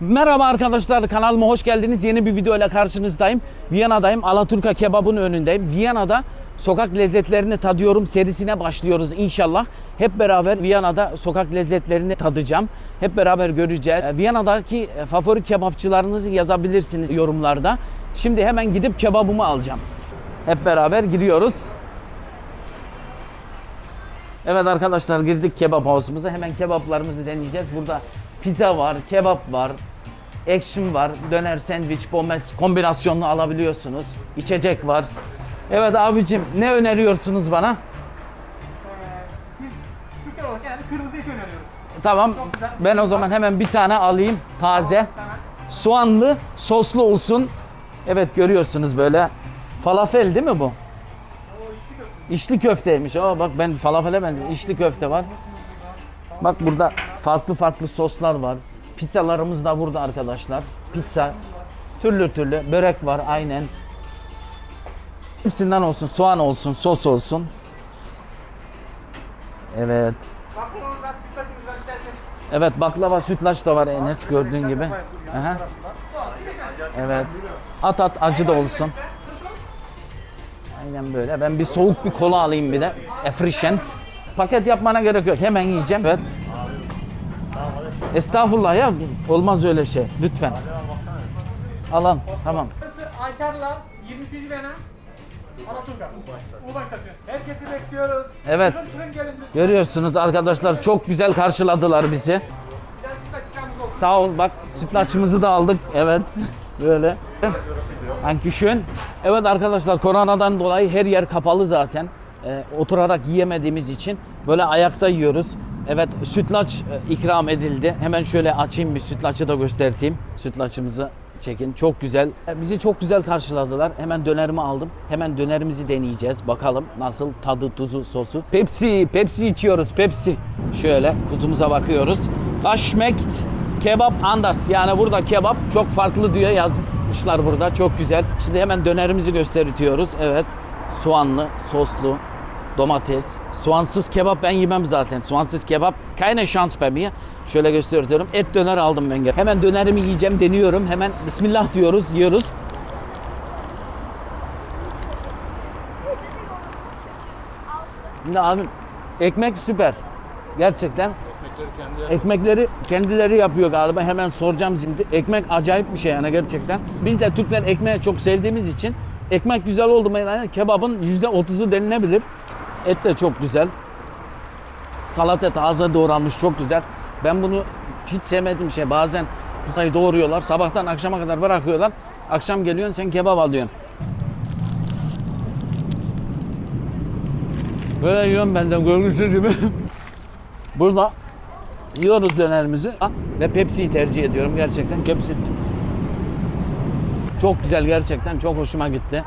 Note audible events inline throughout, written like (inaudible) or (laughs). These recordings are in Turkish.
Merhaba arkadaşlar kanalıma hoş geldiniz. Yeni bir video ile karşınızdayım. Viyana'dayım. Alaturka kebabın önündeyim. Viyana'da sokak lezzetlerini tadıyorum serisine başlıyoruz inşallah. Hep beraber Viyana'da sokak lezzetlerini tadacağım. Hep beraber göreceğiz. Ee, Viyana'daki favori kebapçılarınızı yazabilirsiniz yorumlarda. Şimdi hemen gidip kebabımı alacağım. Hep beraber giriyoruz. Evet arkadaşlar girdik kebap havuzumuza. Hemen kebaplarımızı deneyeceğiz. Burada pizza var, kebap var, action var, döner, sandviç, pommes kombinasyonlu alabiliyorsunuz. İçecek var. Evet abicim ne öneriyorsunuz bana? Biz Türkiye olarak yani kırmızı et öneriyoruz. Tamam ben o zaman hemen bir tane alayım taze. Soğanlı, soslu olsun. Evet görüyorsunuz böyle. Falafel değil mi bu? İçli köfteymiş. Aa bak ben falafele benziyor. İçli köfte var. Bak burada farklı farklı soslar var. Pizzalarımız da burada arkadaşlar. Pizza türlü türlü börek var aynen. Hepsinden olsun. Soğan olsun, sos olsun. Evet. Evet baklava sütlaç da var Enes gördüğün gibi. Aha. Evet. At at acı da olsun. Aynen böyle. Ben bir soğuk bir kola alayım bir de. Efficient. Paket yapmana gerek yok. Hemen yiyeceğim. Evet. Estağfurullah ya. Olmaz öyle şey. Lütfen. Alalım. Tamam. Aykar'la 21. Bena Alaturka. Ulaştaşı. Herkesi bekliyoruz. Evet. Görüyorsunuz arkadaşlar çok güzel karşıladılar bizi. Sağ ol. Bak sütlaçımızı da aldık. Evet. (laughs) Böyle. Dankeschön. Evet arkadaşlar koronadan dolayı her yer kapalı zaten. Ee, oturarak yiyemediğimiz için böyle ayakta yiyoruz. Evet sütlaç e, ikram edildi. Hemen şöyle açayım bir sütlaçı da göstereyim. Sütlaçımızı çekin. Çok güzel. E, Bizi çok güzel karşıladılar. Hemen dönerimi aldım. Hemen dönerimizi deneyeceğiz. Bakalım nasıl tadı, tuzu, sosu. Pepsi, Pepsi içiyoruz. Pepsi. Şöyle kutumuza bakıyoruz. Kaşmekt kebap andas. Yani burada kebap çok farklı diyor yazmışlar burada. Çok güzel. Şimdi hemen dönerimizi gösteriyoruz. Evet. Soğanlı, soslu, domates. Soğansız kebap ben yemem zaten. Soğansız kebap keine Chance bei mir. Şöyle gösteriyorum. Et döner aldım ben. Hemen dönerimi yiyeceğim, deniyorum. Hemen bismillah diyoruz, yiyoruz. Şimdi abi ekmek süper. Gerçekten. Ekmekleri kendileri yapıyor galiba. Hemen soracağım şimdi. Ekmek acayip bir şey yani gerçekten. Biz de Türkler ekmeği çok sevdiğimiz için ekmek güzel oldu mu yani kebabın %30'u denilebilir. Et de çok güzel. Salata taze doğranmış çok güzel. Ben bunu hiç sevmediğim şey. Bazen pizzayı doğruyorlar. Sabahtan akşama kadar bırakıyorlar. Akşam geliyorsun sen kebap alıyorsun. Böyle yiyorum ben de görgüsüz gibi. (laughs) Burada yiyoruz dönerimizi ve Pepsi'yi tercih ediyorum gerçekten. Pepsi çok güzel gerçekten çok hoşuma gitti.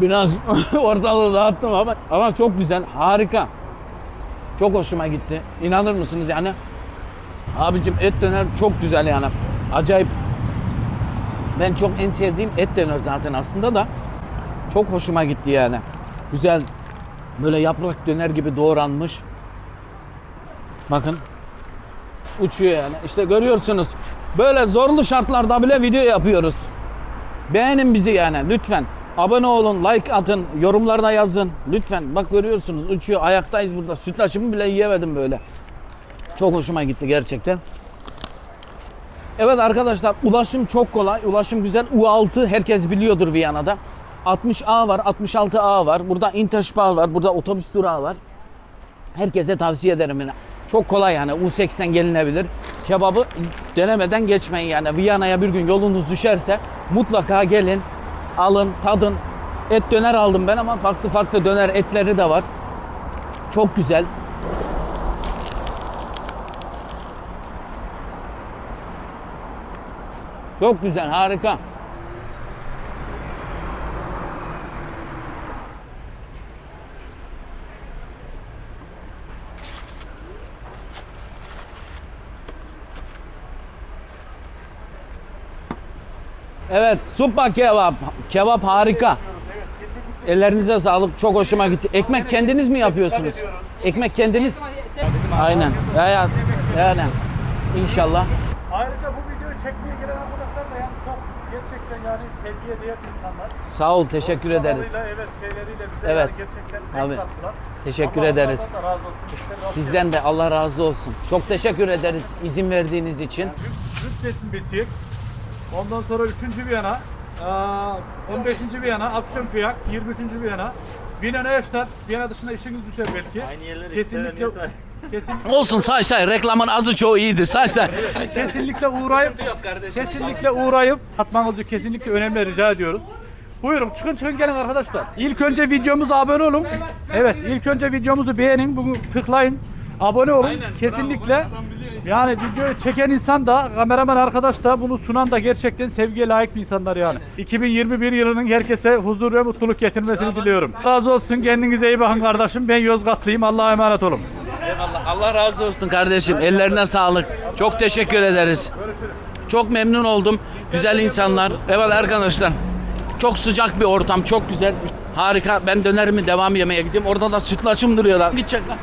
Biraz (laughs) ortalığı dağıttım ama ama çok güzel, harika. Çok hoşuma gitti. İnanır mısınız yani? Abicim et döner çok güzel yani. Acayip. Ben çok en sevdiğim et döner zaten aslında da çok hoşuma gitti yani. Güzel böyle yaprak döner gibi doğranmış. Bakın uçuyor yani. İşte görüyorsunuz. Böyle zorlu şartlarda bile video yapıyoruz. Beğenin bizi yani lütfen. Abone olun, like atın, yorumlarda yazın. Lütfen bak görüyorsunuz uçuyor. Ayaktayız burada. Sütlaçımı bile yiyemedim böyle. Çok hoşuma gitti gerçekten. Evet arkadaşlar ulaşım çok kolay. Ulaşım güzel. U6 herkes biliyordur Viyana'da. 60A var, 66A var. Burada Interspar var. Burada otobüs durağı var. Herkese tavsiye ederim yine. Çok kolay yani U8'den gelinebilir. Kebabı denemeden geçmeyin yani. Viyana'ya bir gün yolunuz düşerse mutlaka gelin, alın, tadın. Et döner aldım ben ama farklı farklı döner etleri de var. Çok güzel. Çok güzel, harika. Evet, supa kebap. Kebap harika. Ellerinize sağlık. Çok hoşuma gitti. Ekmek kendiniz mi yapıyorsunuz? Ekmek kendiniz. Aynen. Ya ya. Yani inşallah. Ayrıca bu videoyu çekmeye gelen arkadaşlar da yani çok gerçekten yani sevgiye değer insanlar. Sağ ol. Teşekkür ederiz. Evet şeyleriyle bize Evet. yani gerçekten Abi, teşekkür Allah ederiz. Sizden de Allah razı olsun. Çok teşekkür ederiz izin verdiğiniz için. Rütbesin bitik. Ondan sonra üçüncü bir yana. aa, 15. bir yana. Akşam kıyak. 23. bir yana. Viyana Yaşlar. Viyana dışında işiniz düşer belki. Aynı yerlere kesinlikle, kesinlikle, Olsun say say reklamın azı çoğu iyidir say say. kesinlikle uğrayıp kesinlikle uğrayıp atmanızı kesinlikle önemli rica ediyoruz. Buyurun çıkın çıkın gelin arkadaşlar. İlk önce videomuza abone olun. Evet ilk önce videomuzu beğenin. Bunu tıklayın. Abone olun. kesinlikle. Yani videoyu çeken insan da kameraman arkadaş da bunu sunan da gerçekten sevgiye layık bir insanlar yani. 2021 yılının herkese huzur ve mutluluk getirmesini diliyorum. Razı olsun kendinize iyi bakın kardeşim. Ben Yozgatlıyım. Allah'a emanet olun. Eyvallah. Allah razı olsun kardeşim. Ellerine sağlık. Çok teşekkür ederiz. Çok memnun oldum. Güzel insanlar. Evet arkadaşlar. Çok sıcak bir ortam. Çok güzel. Harika. Ben dönerimi devam yemeye gidiyorum. Orada da sütlaçım duruyorlar. Gidecekler.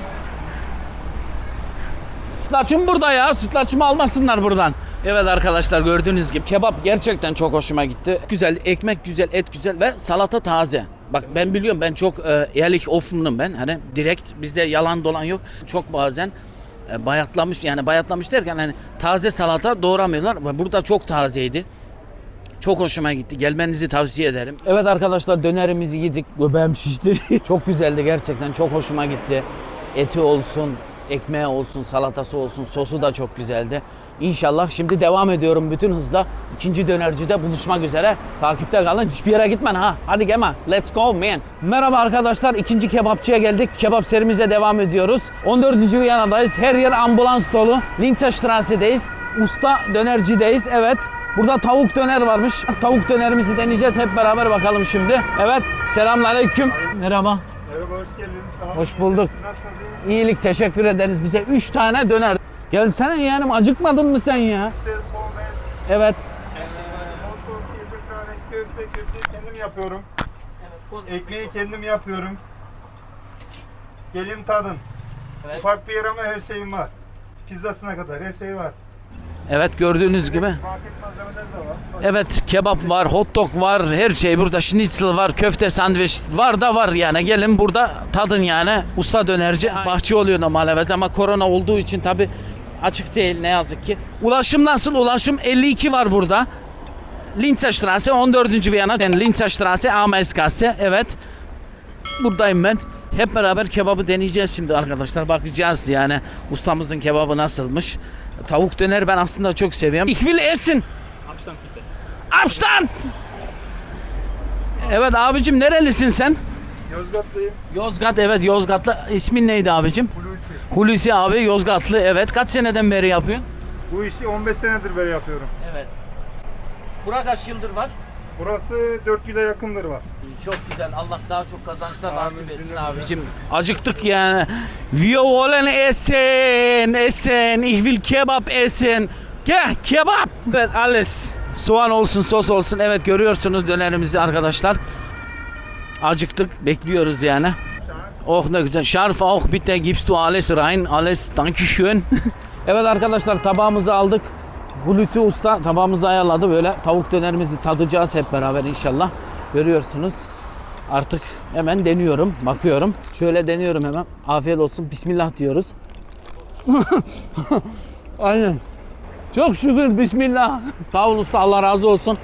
Sütlaçım burada ya. Sütlaçımı almasınlar buradan. Evet arkadaşlar gördüğünüz gibi kebap gerçekten çok hoşuma gitti. Güzel, ekmek güzel, et güzel ve salata taze. Bak ben biliyorum ben çok e, ehrlich offen'ım ben. Hani direkt bizde yalan dolan yok. Çok bazen e, bayatlamış yani bayatlamış derken hani taze salata doğramıyorlar ve burada çok tazeydi. Çok hoşuma gitti. Gelmenizi tavsiye ederim. Evet arkadaşlar dönerimizi yedik. Göbeğim şişti. (laughs) çok güzeldi gerçekten. Çok hoşuma gitti. Eti olsun, ekmeği olsun, salatası olsun, sosu da çok güzeldi. İnşallah şimdi devam ediyorum bütün hızla. İkinci dönercide buluşmak üzere. Takipte kalın. Hiçbir yere gitmen ha. Hadi gelme. Let's go man. Merhaba arkadaşlar. ikinci kebapçıya geldik. Kebap serimize devam ediyoruz. 14. Viyana'dayız. Her yer ambulans dolu. Linzerstrasse'deyiz. Usta dönercideyiz. Evet. Burada tavuk döner varmış. Tavuk dönerimizi deneyeceğiz hep beraber bakalım şimdi. Evet. Selamünaleyküm. Merhaba. Merhaba hoş geldiniz. Sağ olun. Hoş bulduk. Nasılsınız? İyilik teşekkür ederiz. Bize 3 tane döner. Gelsene yeğenim acıkmadın mı sen ya? Evet. köfte, köfte kendim yapıyorum. Ekmeği kendim yapıyorum. Gelin tadın. Evet. Ufak bir yer ama her şeyim var. Pizzasına kadar her şey var. Evet gördüğünüz gibi. Evet kebap var, hot dog var, her şey burada. Schnitzel var, köfte sandviç var da var yani. Gelin burada tadın yani. Usta dönerci. Bahçe oluyor normalde ama korona olduğu için tabi açık değil ne yazık ki. Ulaşım nasıl? Ulaşım 52 var burada. Linzerstraße 14. Viyana. Yani Linzerstraße Amelskasse. Evet. Buradayım ben. Hep beraber kebabı deneyeceğiz şimdi arkadaşlar. Bakacağız yani ustamızın kebabı nasılmış. Tavuk döner ben aslında çok seviyorum. Ich will essen. Abstand. Evet abicim nerelisin sen? Yozgatlıyım. Yozgat evet Yozgatlı. İsmin neydi abicim? Hulusi. Hulusi abi Yozgatlı evet. Kaç seneden beri yapıyorsun? Bu işi 15 senedir beri yapıyorum. Evet. Bura kaç yıldır var? Burası 4 yıla yakındır var. Çok güzel. Allah daha çok kazançlar nasip etsin abicim. Acıktık yani. Wir wollen essen, essen. Ich will kebap essen. Gel kebap. Evet alles. Soğan olsun, sos olsun. Evet görüyorsunuz dönerimizi arkadaşlar. Acıktık. Bekliyoruz yani. Oh ne güzel. Scharf auch bitte gibst du alles rein. Alles dankeschön. evet arkadaşlar tabağımızı aldık. Hulusi Usta tabağımızı ayarladı. Böyle tavuk dönerimizi tadacağız hep beraber inşallah. Görüyorsunuz. Artık hemen deniyorum. Bakıyorum. Şöyle deniyorum hemen. Afiyet olsun. Bismillah diyoruz. (laughs) Aynen. Çok şükür Bismillah. Ol usta Allah razı olsun.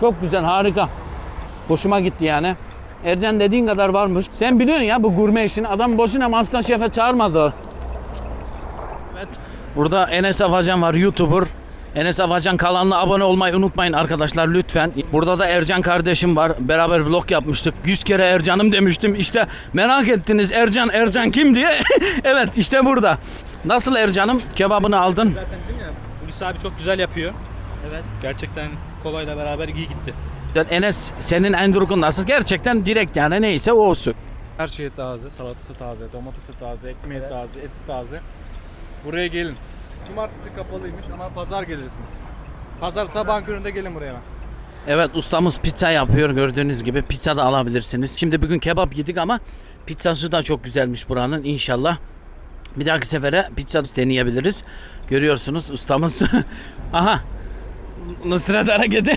Çok güzel harika. Hoşuma gitti yani. Ercan dediğin kadar varmış. Sen biliyorsun ya bu gurme işini. Adam boşuna Master Şef'e çağırmadı. Evet. Burada Enes Afacan var YouTuber. Enes Afacan kanalına abone olmayı unutmayın arkadaşlar lütfen. Burada da Ercan kardeşim var. Beraber vlog yapmıştık. 100 kere Ercan'ım demiştim. İşte merak ettiniz Ercan Ercan kim diye. (laughs) evet işte burada. Nasıl Ercan'ım? Kebabını aldın. Zaten dedim ya Hulusi abi çok güzel yapıyor. Evet. Gerçekten kolayla beraber iyi gitti. Enes senin Endurk'un nasıl? Gerçekten direkt yani neyse o olsun. Her şey taze, salatası taze, domatesi taze, ekmeği taze, eti taze. Buraya gelin. Cumartesi kapalıymış ama pazar gelirsiniz. Pazar sabahın köründe gelin buraya. Evet ustamız pizza yapıyor gördüğünüz gibi pizza da alabilirsiniz. Şimdi bugün kebap yedik ama pizzası da çok güzelmiş buranın inşallah. Bir dahaki sefere pizza deneyebiliriz. Görüyorsunuz ustamız. (laughs) Aha. Nusret hareketi. (laughs)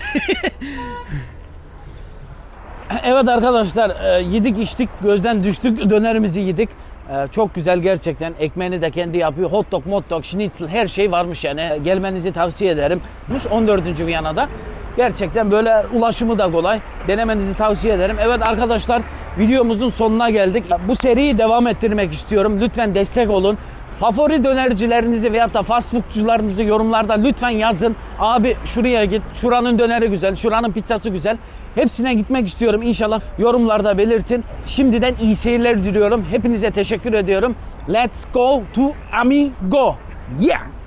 evet arkadaşlar e, yedik içtik gözden düştük dönerimizi yedik. E, Çok güzel gerçekten. Ekmeğini de kendi yapıyor. Hot dog, hot dog, schnitzel her şey varmış yani. E, Gelmenizi tavsiye ederim. 14. Viyana'da. Gerçekten böyle ulaşımı da kolay. Denemenizi tavsiye ederim. Evet arkadaşlar videomuzun sonuna geldik. Bu seriyi devam ettirmek istiyorum. Lütfen destek olun. Favori dönercilerinizi veyahut da fast foodcularınızı yorumlarda lütfen yazın. Abi şuraya git, şuranın döneri güzel, şuranın pizzası güzel. Hepsine gitmek istiyorum inşallah. Yorumlarda belirtin. Şimdiden iyi seyirler diliyorum. Hepinize teşekkür ediyorum. Let's go to Amigo. Yeah!